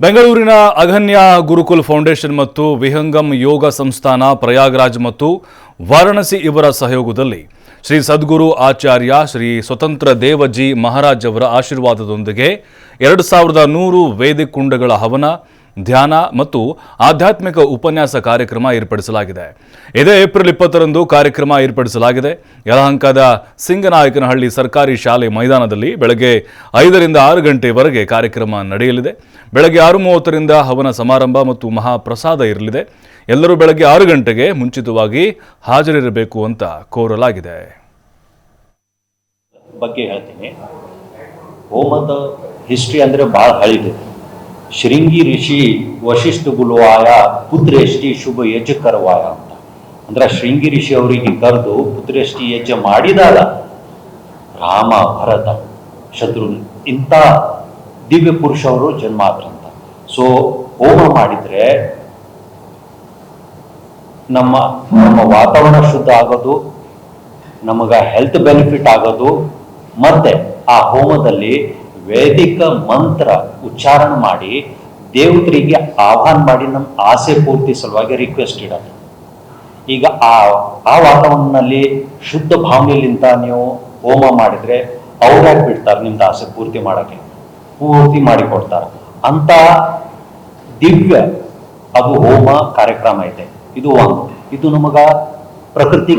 ಬೆಂಗಳೂರಿನ ಅಗನ್ಯ ಗುರುಕುಲ್ ಫೌಂಡೇಶನ್ ಮತ್ತು ವಿಹಂಗಮ್ ಯೋಗ ಸಂಸ್ಥಾನ ಪ್ರಯಾಗ್ರಾಜ್ ಮತ್ತು ವಾರಾಣಸಿ ಇವರ ಸಹಯೋಗದಲ್ಲಿ ಶ್ರೀ ಸದ್ಗುರು ಆಚಾರ್ಯ ಶ್ರೀ ಸ್ವತಂತ್ರ ದೇವಜಿ ಮಹಾರಾಜ್ ಅವರ ಆಶೀರ್ವಾದದೊಂದಿಗೆ ಎರಡು ಸಾವಿರದ ನೂರು ವೇದಿಕ್ ಕುಂಡಗಳ ಹವನ ಧ್ಯಾನ ಮತ್ತು ಆಧ್ಯಾತ್ಮಿಕ ಉಪನ್ಯಾಸ ಕಾರ್ಯಕ್ರಮ ಏರ್ಪಡಿಸಲಾಗಿದೆ. ಇದೇ ಏಪ್ರಿಲ್ ಇಪ್ಪತ್ತರಂದು ಕಾರ್ಯಕ್ರಮ ಏರ್ಪಡಿಸಲಾಗಿದೆ. ಯಲಹಂಕದ ಸಿಂಗನಾಯಕನಹಳ್ಳಿ ಸರ್ಕಾರಿ ಶಾಲೆ ಮೈದಾನದಲ್ಲಿ ಬೆಳಗ್ಗೆ ಐದರಿಂದ ಆರು ಗಂಟೆವರೆಗೆ ಕಾರ್ಯಕ್ರಮ ನಡೆಯಲಿದೆ. ಬೆಳಗ್ಗೆ ಆರು ಮೂವತ್ತರಿಂದ ಹವನ ಸಮಾರಂಭ ಮತ್ತು ಮಹಾಪ್ರಸಾದ ಇರಲಿದೆ. ಎಲ್ಲರೂ ಬೆಳಗ್ಗೆ ಆರು ಗಂಟೆಗೆ ಮುಂಚಿತವಾಗಿ ಹಾಜರಿರಬೇಕು ಅಂತ ಕೋರಲಾಗಿದೆ. ಬಗ್ಗೆ ಹೇಳ್ತೀನಿ. ಹೋಮದ ಹಿಸ್ಟ್ರಿ ಅಂದರೆ ಭಾಳ ಹಳಿದೆ ಶೃಂಗಿ ಋಷಿ ವಶಿಷ್ಠ ಗುಲುವಾಯ ಶುಭ ಯಜ್ಞಕರವಾಯ ಅಂತ. ಅಂದ್ರೆ ಶೃಂಗಿ ಋಷಿ ಅವರಿಗೆ ಕರೆದು ಪುತ್ರೇಷ್ಟಿ ಯಜ್ಞ ಮಾಡಿದಾಗ ರಾಮ, ಭರತ, ಶತ್ರು, ಇಂಥ ದಿವ್ಯ ಪುರುಷವರು ಜನ್ಮ ಆದ್ರಂತ ಸೊ ಹೋಮ ಮಾಡಿದ್ರೆ ನಮ್ಮ ನಮ್ಮ ವಾತಾವರಣ ಶುದ್ಧ ಆಗೋದು, ನಮಗ ಹೆಲ್ತ್ ಬೆನಿಫಿಟ್ ಆಗೋದು, ಮತ್ತೆ ಆ ಹೋಮದಲ್ಲಿ ವೇದಿಕ ಮಂತ್ರ ಉಚ್ಚಾರಣೆ ಮಾಡಿ ದೇವತರಿಗೆ ಆಹ್ವಾನ ಮಾಡಿ ನಮ್ಮ ಆಸೆ ಪೂರ್ತಿ ಸಲುವಾಗಿ ರಿಕ್ವೆಸ್ಟ್ ಇಡೋದು. ಈಗ ಆ ಆ ವಾತಾವರಣದಲ್ಲಿ ಶುದ್ಧ ಭಾವನೆಯಲ್ಲಿಂತ ನೀವು ಹೋಮ ಮಾಡಿದ್ರೆ ಅವ್ರು ಯಾಕೆ ಬಿಡ್ತಾರೆ ನಿಮ್ದು ಆಸೆ ಪೂರ್ತಿ ಮಾಡೋಕ್ಕೆ? ಪೂರ್ತಿ ಮಾಡಿಕೊಡ್ತಾರೆ ಅಂತ ದಿವ್ಯ ಅದು ಹೋಮ ಕಾರ್ಯಕ್ರಮ ಇದೆ ಇದು ಒಂದು. ಇದು ನಮಗ ಪ್ರಕೃತಿ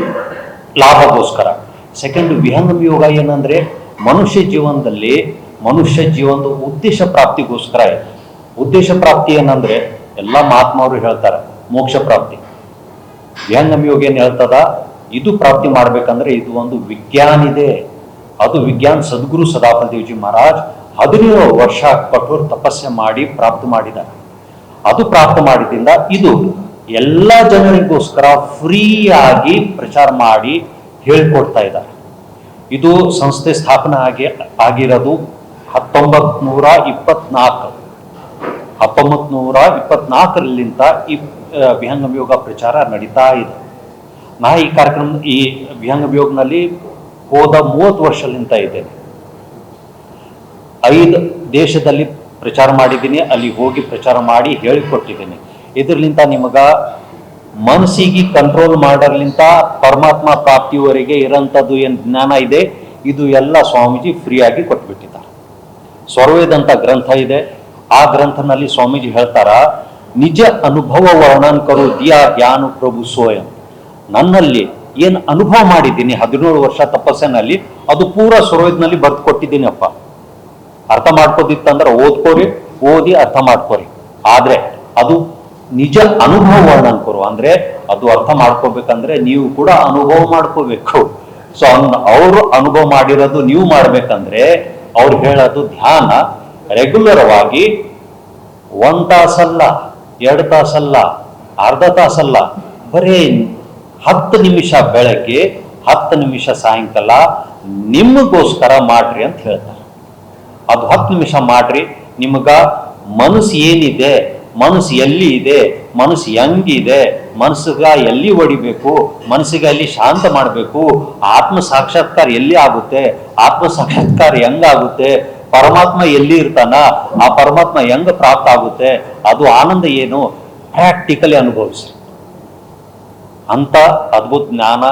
ಲಾಭಗೋಸ್ಕರ. ಸೆಕೆಂಡ್ ವಿಹಂಗಮ ಯೋಗ ಏನಂದ್ರೆ ಮನುಷ್ಯ ಜೀವನದಲ್ಲಿ ಮನುಷ್ಯ ಜೀವನದ ಉದ್ದೇಶ ಪ್ರಾಪ್ತಿಗೋಸ್ಕರ ಉದ್ದೇಶ ಪ್ರಾಪ್ತಿ ಏನಂದ್ರೆ ಎಲ್ಲ ಮಹಾತ್ಮವರು ಹೇಳ್ತಾರೆ, ಮೋಕ್ಷ ಪ್ರಾಪ್ತಿ. ವಿಹಂಗಮ ಯೋಗ ಏನ್ ಹೇಳ್ತದ? ಇದು ಪ್ರಾಪ್ತಿ ಮಾಡ್ಬೇಕಂದ್ರೆ ಇದು ಒಂದು ವಿಜ್ಞಾನ ಇದೆ. ಅದು ವಿಜ್ಞಾನ ಸದ್ಗುರು ಸದಾಪದೇವ್ಜಿ ಮಹಾರಾಜ್ ಹದಿನೇಳು ವರ್ಷ ಕಠೋರ್ ತಪಸ್ಸೆ ಮಾಡಿ ಪ್ರಾಪ್ತ ಮಾಡಿದ್ದಾರೆ. ಅದು ಪ್ರಾಪ್ತ ಮಾಡಿದಿಂದ ಇದು ಎಲ್ಲ ಜನರಿಗೋಸ್ಕರ ಫ್ರೀ ಆಗಿ ಪ್ರಚಾರ ಮಾಡಿ ಹೇಳ್ಕೊಡ್ತಾ ಇದ್ದಾರೆ. ಇದು ಸಂಸ್ಥೆ ಸ್ಥಾಪನೆ ಆಗಿ ಆಗಿರೋದು ಹತ್ತೊಂಬತ್ ನೂರ ಇಪ್ಪತ್ನಾಲ್ಕು. ಹತ್ತೊಂಬತ್ ನೂರ ಈ ವಿಹಂಗಮ ಯೋಗ ಪ್ರಚಾರ ನಡೀತಾ ಇದೆ. ನಾ ಈ ಕಾರ್ಯಕ್ರಮ, ಈ ವಿಹಂಗಮ ಯೋಗನಲ್ಲಿ ಹೋದ ಮೂವತ್ತು ವರ್ಷಲಿಂತ ಇದ್ದೇನೆ. ಐದು ದೇಶದಲ್ಲಿ ಪ್ರಚಾರ ಮಾಡಿದ್ದೀನಿ, ಅಲ್ಲಿ ಹೋಗಿ ಪ್ರಚಾರ ಮಾಡಿ ಹೇಳಿಕೊಟ್ಟಿದ್ದೀನಿ. ಇದರ್ಲಿಂತ ನಿಮಗ ಮನಸ್ಸಿಗೆ ಕಂಟ್ರೋಲ್ ಮಾಡೋರ್ಲಿಂತ ಪರಮಾತ್ಮ ಪ್ರಾಪ್ತಿವರೆಗೆ ಇರೋಂಥದ್ದು ಏನು ಜ್ಞಾನ ಇದೆ, ಇದು ಎಲ್ಲ ಸ್ವಾಮೀಜಿ ಫ್ರೀಯಾಗಿ ಕೊಟ್ಬಿಟ್ಟಿದ್ದಾರೆ. ಸ್ವರ್ವೇದ ಅಂತ ಗ್ರಂಥ ಇದೆ. ಆ ಗ್ರಂಥನಲ್ಲಿ ಸ್ವಾಮೀಜಿ ಹೇಳ್ತಾರ, ನಿಜ ಅನುಭವ ವರ್ಣನ್ ಕರು ದಿಯಾ ಜ್ಞಾನ ಪ್ರಭು ಸ್ವಯಂ ನನ್ನಲ್ಲಿ ಏನು ಅನುಭವ ಮಾಡಿದ್ದೀನಿ, ಹದಿನೇಳು ವರ್ಷ ತಪಸ್ಸಿನಲ್ಲಿ, ಅದು ಪೂರ ಸ್ವರ್ವೇದ್ನಲ್ಲಿ ಬರ್ದು ಕೊಟ್ಟಿದ್ದೀನಿ ಅಪ್ಪ. ಅರ್ಥ ಮಾಡ್ಕೋದಿತ್ತಂದ್ರೆ ಓದ್ಕೋರಿ, ಓದಿ ಅರ್ಥ ಮಾಡ್ಕೋರಿ. ಆದ್ರೆ ಅದು ನಿಜ ಅನುಭವ ವರ್ಣನ್ ಕೊರು ಅಂದ್ರೆ ಅದು ಅರ್ಥ ಮಾಡ್ಕೋಬೇಕಂದ್ರೆ ನೀವು ಕೂಡ ಅನುಭವ ಮಾಡ್ಕೋಬೇಕು. ಸೊ ಅವರು ಅನುಭವ ಮಾಡಿರೋದು ನೀವು ಮಾಡ್ಬೇಕಂದ್ರೆ ಅವ್ರು ಹೇಳೋದು ಧ್ಯಾನ ರೆಗ್ಯುಲರ್ ಆಗಿ ಒಂದ್ ತಾಸಲ್ಲ, ಎರಡು ತಾಸಲ್ಲ, ಅರ್ಧ ತಾಸಲ್ಲ, ಬರೀ ಹತ್ತು ನಿಮಿಷ ಬೆಳಗ್ಗೆ, ಹತ್ತು ನಿಮಿಷ ಸಾಯಂಕಾಲ ನಿಮಗೋಸ್ಕರ ಮಾಡ್ರಿ ಅಂತ ಹೇಳ್ತಾರೆ. ಅದು ಹತ್ತು ನಿಮಿಷ ಮಾಡ್ರಿ, ನಿಮಗ ಮನಸ್ಸು ಏನಿದೆ ಮನಸ್ಸು ಎಲ್ಲಿ ಇದೆ, ಮನಸ್ಸು ಹೆಂಗಿದೆ, ಮನಸ್ಸಿಗೆ ಎಲ್ಲಿ ಹೊಡಿಬೇಕು ಮನಸ್ಸಿಗೆ ಅಲ್ಲಿ ಶಾಂತ ಮಾಡಬೇಕು, ಆತ್ಮ ಸಾಕ್ಷಾತ್ಕಾರ ಎಲ್ಲಿ ಆಗುತ್ತೆ, ಆತ್ಮ ಸಾಕ್ಷಾತ್ಕಾರ ಹೆಂಗಾಗುತ್ತೆ, ಪರಮಾತ್ಮ ಎಲ್ಲಿ ಇರ್ತಾನ, ಆ ಪರಮಾತ್ಮ ಹೆಂಗ ಪ್ರಾಪ್ತ ಆಗುತ್ತೆ, ಅದು ಆನಂದ ಏನು? ಪ್ರಾಕ್ಟಿಕಲಿ ಅನುಭವಿಸಿ ಅಂತ ಅದ್ಭುತ ಜ್ಞಾನ